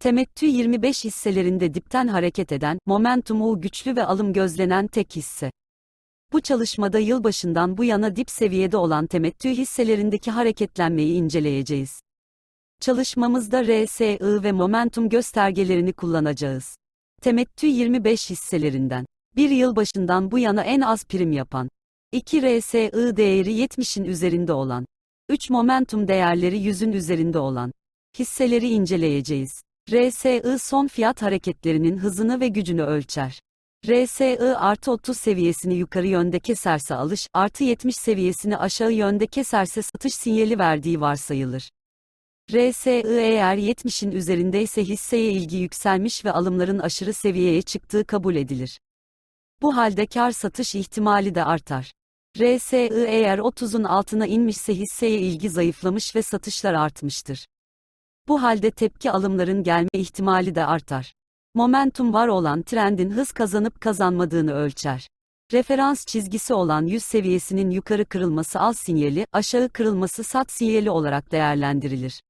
Temettü 25 hisselerinde dipten hareket eden, momentumu güçlü ve alım gözlenen tek hisse. Bu çalışmada yılbaşından bu yana dip seviyede olan temettü hisselerindeki hareketlenmeyi inceleyeceğiz. Çalışmamızda RSI ve momentum göstergelerini kullanacağız. Temettü 25 hisselerinden. Bir yıl başından bu yana en az prim yapan. 2 RSI değeri 70'in üzerinde olan. 3 momentum değerleri 100'ün üzerinde olan. Hisseleri inceleyeceğiz. RSI son fiyat hareketlerinin hızını ve gücünü ölçer. RSI artı 30 seviyesini yukarı yönde keserse alış, artı 70 seviyesini aşağı yönde keserse satış sinyali verdiği varsayılır. RSI eğer 70'in üzerindeyse hisseye ilgi yükselmiş ve alımların aşırı seviyeye çıktığı kabul edilir. Bu halde kar satış ihtimali de artar. RSI eğer 30'un altına inmişse hisseye ilgi zayıflamış ve satışlar artmıştır. Bu halde tepki alımların gelme ihtimali de artar. Momentum var olan trendin hız kazanıp kazanmadığını ölçer. Referans çizgisi olan 100 seviyesinin yukarı kırılması al sinyali, aşağı kırılması sat sinyali olarak değerlendirilir.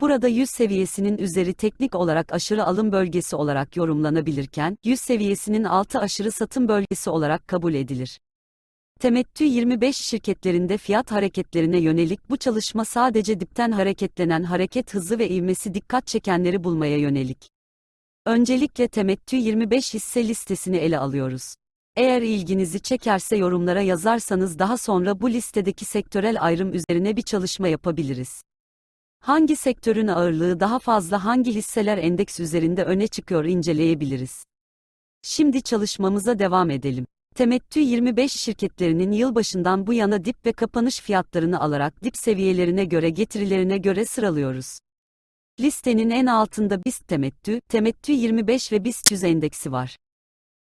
Burada 100 seviyesinin üzeri teknik olarak aşırı alım bölgesi olarak yorumlanabilirken, 100 seviyesinin altı aşırı satım bölgesi olarak kabul edilir. Temettü 25 şirketlerinde fiyat hareketlerine yönelik bu çalışma sadece dipten hareketlenen hareket hızı ve ivmesi dikkat çekenleri bulmaya yönelik. Öncelikle Temettü 25 hisse listesini ele alıyoruz. Eğer ilginizi çekerse yorumlara yazarsanız daha sonra bu listedeki sektörel ayrım üzerine bir çalışma yapabiliriz. Hangi sektörün ağırlığı daha fazla hangi hisseler endeks üzerinde öne çıkıyor inceleyebiliriz. Şimdi çalışmamıza devam edelim. Temettü 25 şirketlerinin yılbaşından bu yana dip ve kapanış fiyatlarını alarak dip seviyelerine göre getirilerine göre sıralıyoruz. Listenin en altında BIST Temettü, Temettü 25 ve BIST 100 endeksi var.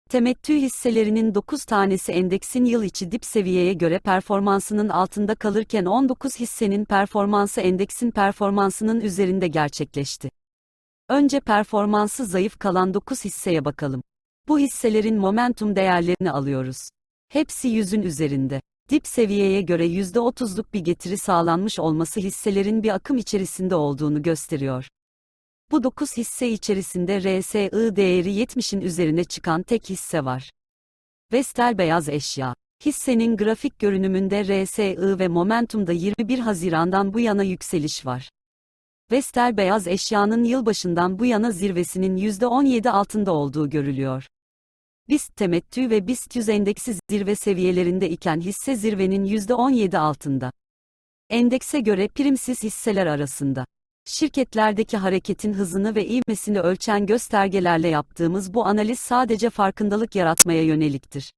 Temettü hisselerinin 9 tanesi endeksin yıl içi dip seviyeye göre performansının altında kalırken 19 hissenin performansı endeksin performansının üzerinde gerçekleşti. Önce performansı zayıf kalan 9 hisseye bakalım. Bu hisselerin momentum değerlerini alıyoruz. Hepsi yüzün üzerinde. Dip seviyeye göre %30'luk bir getiri sağlanmış olması hisselerin bir akım içerisinde olduğunu gösteriyor. Bu 9 hisse içerisinde RSI değeri 70'in üzerine çıkan tek hisse var. Vestel Beyaz Eşya Hissenin grafik görünümünde RSI ve Momentum'da 21 Haziran'dan bu yana yükseliş var. Vestel Beyaz Eşya'nın yılbaşından bu yana zirvesinin %17 altında olduğu görülüyor. BIST temettü ve BIST 100 endeksi zirve seviyelerinde iken hisse zirvenin %17 altında. Endekse göre primsiz hisseler arasında. Şirketlerdeki hareketin hızını ve ivmesini ölçen göstergelerle yaptığımız bu analiz sadece farkındalık yaratmaya yöneliktir.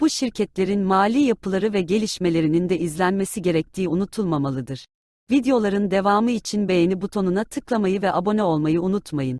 Bu şirketlerin mali yapıları ve gelişmelerinin de izlenmesi gerektiği unutulmamalıdır. Videoların devamı için beğeni butonuna tıklamayı ve abone olmayı unutmayın.